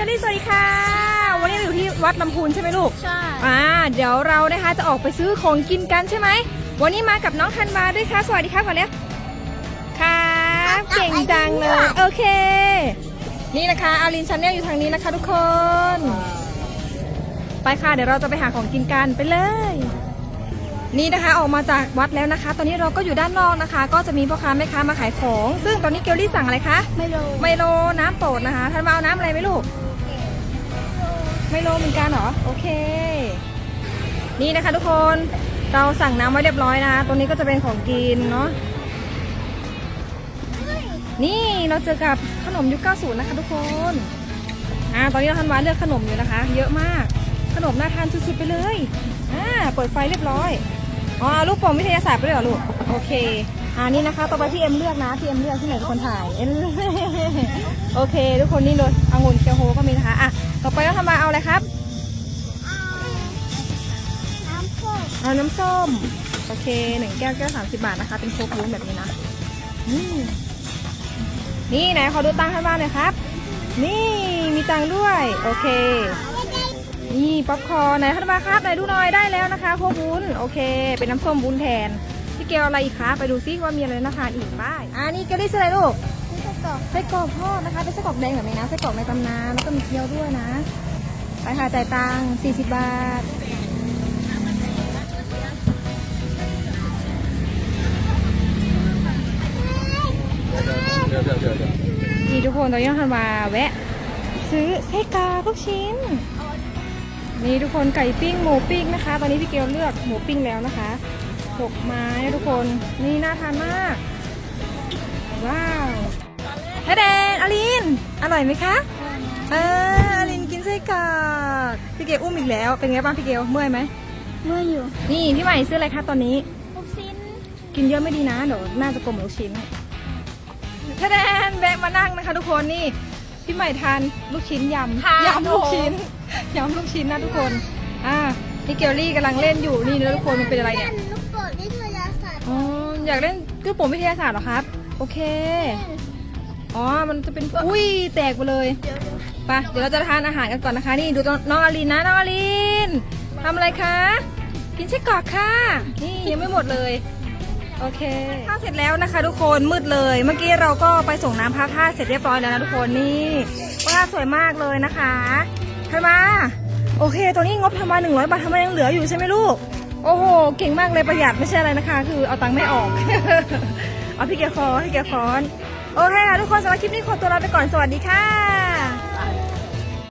กลลี่สวัสดีค่ะ วันนี้เราอยู่ที่วัดลำพูนใช่ไหมลูก ใช่ อ่า เดี๋ยวเรานะคะจะออกไปซื้อของกินกันใช่ไหม วันนี้มากับน้องธันวาด้วยค่ะ สวัสดีครับก่อนเนี้ยครับเก่งจังเลย โอเค นี่นะคะอารินชันเนลอยู่ทางนี้นะคะทุกคน ไปค่ะเดี๋ยวเราจะไปหาของกินกันไปเลย นี่นะคะออกมาจากวัดแล้วนะคะ ตอนนี้เราก็อยู่ด้านนอกนะคะ ก็จะมีพ่อค้าแม่ค้ามาขายของ ซึ่งตอนนี้เกลลี่สั่งอะไรคะ ไม่รู้ไมโลน้ำโปรดนะคะท่านมาเอาน้ำอะไรไหมลูก ไม่โลเหมือนกันเหรอ โอเค นี่นะคะทุกคน เราสั่งน้ำไว้เรียบร้อยนะตรงนี้ก็จะเป็นของกินเนาะ นี่เราเจอกับขนมยุค90 นะคะทุกคน อ่า ตอนนี้เราทันวาเลือกขนมอยู่นะคะ เยอะมาก ขนมน่าทานสุดๆไปเลย อ่า เปิดไฟเรียบร้อย อ๋อ ลูกโป่งวิทยาศาสตร์ไปเลยเหรอลูก โอเคอ่านี่นะคะ ต่อไปพี่เอ็มเลือกนะพี่เอ็มเลือกที่ไหนเป็นคนถ่าย โอเค ทุกคนนี่เลยองุ่นเคียวโฮก็มีนะคะ อะ ต่อไปเราทำ อาอะไรครับ น้ำส้มเอาน้ำส้ม โอเคหนึ่งแก้วแก้วสามสิบบาทนะคะ เป็นโค้กวุ้นแบบนี้นะอืมนี่ไหนขอดูตังค์ให้บ้านหน่อยครับ นี่มีตังค์ด้วย โอเค นี่ป๊อปคอร์นไหนทันมาครับไหนดูหน่อยได้แล้วนะคะโค้กวุ้นโอเค เป็นน้ำส้มวุ้นแทนพี่เกลอะไรอีกคะไปดูซิว่ามีอะไรน่าทานอีกบ้างอ่านี่เกลลี่ซื้ออะไรลูกที่จะตกไส้กรอกทอดนะคะเป็นไส้กรอกแดงแบบนี้นะไส้กรอกในตำนานแล้วก็มีเกี๊ยวด้วยนะ ไปค่ะจ่ายตังค์40 บาท เดี๋ยวเดี๋ยวเดี๋ยวเดี๋ยวนี่ทุกคนตอนนี้น้องธันวาแวะ ซื้อไส้กรอกลูกชิ้น นี่ทุกคนไก่ปิ้งหมูปิ้งนะคะ ตอนนี้พี่เกลเลือกหมูปิ้งแล้วนะคะหกไม้นะทุกคนนี่น่าทานมาก ว้าวแฮเดนอลิน อร่อยไหมคะ เออ อลินกินไส้กรอกพี่เกลอุ้มอีกแล้ว เป็นไงบ้างพี่เกลเมื่อยไหม เมื่ออยู่ นี่พี่ใหม่ซื้ออะไรคะตอนนี้ ลูกชิ้น กินเยอะไม่ดีนะเดี๋ยวน่าจะกลมลูกชิ้นแทแดนแบะมานั่งนะคะ ทุกคนนี่พี่ใหม่ทานลูกชิ้นยำยำลูกชิ้นยำลูกชิ้นนะทุกคนอ่านี่เกลลี่กำลังเล่นอยู่นี่นะทุกคนมันเป็นอะไรเนี่ยลูกโป่งวิทยาศาสตร์อ๋ออยากเล่นลูกโป่งวิทยาศาสตร์เหรอครับ โอเค อ๋อ มันจะเป็น อุ้ย แตกไปเลยเดี๋ยวเดี๋ยวไปเดี๋ยวเราจะทานอาหารกันก่อนนะคะ นี่ดูน้องอลินนะน้องอลินทำอะไรคะ กินไส้กรอกค่ะ นี่ยังไม่หมดเลย โอเคข้าวเสร็จแล้วนะคะ ทุกคน มืดเลย เมื่อกี้เราก็ไปส่งน้ำพระธาตุเสร็จเรียบร้อยแล้วนะทุกคน นี่พระธาตุสวยมากเลยนะคะทำมาโอเคตัวนี้งบทำมา100บาททำไมยังเหลืออยู่ใช่ไหมลูก โอ้โห เก่งมากเลยประหยัดไม่ใช่อะไรนะคะ คือเอาตังค์ไม่ออก เอาพี่เกียร์คอพี่เกียร์คอน โอเคค่ะทุกคนสำหรับคลิปนี้ขอตัวลาไปก่อนสวัสดีค่ะ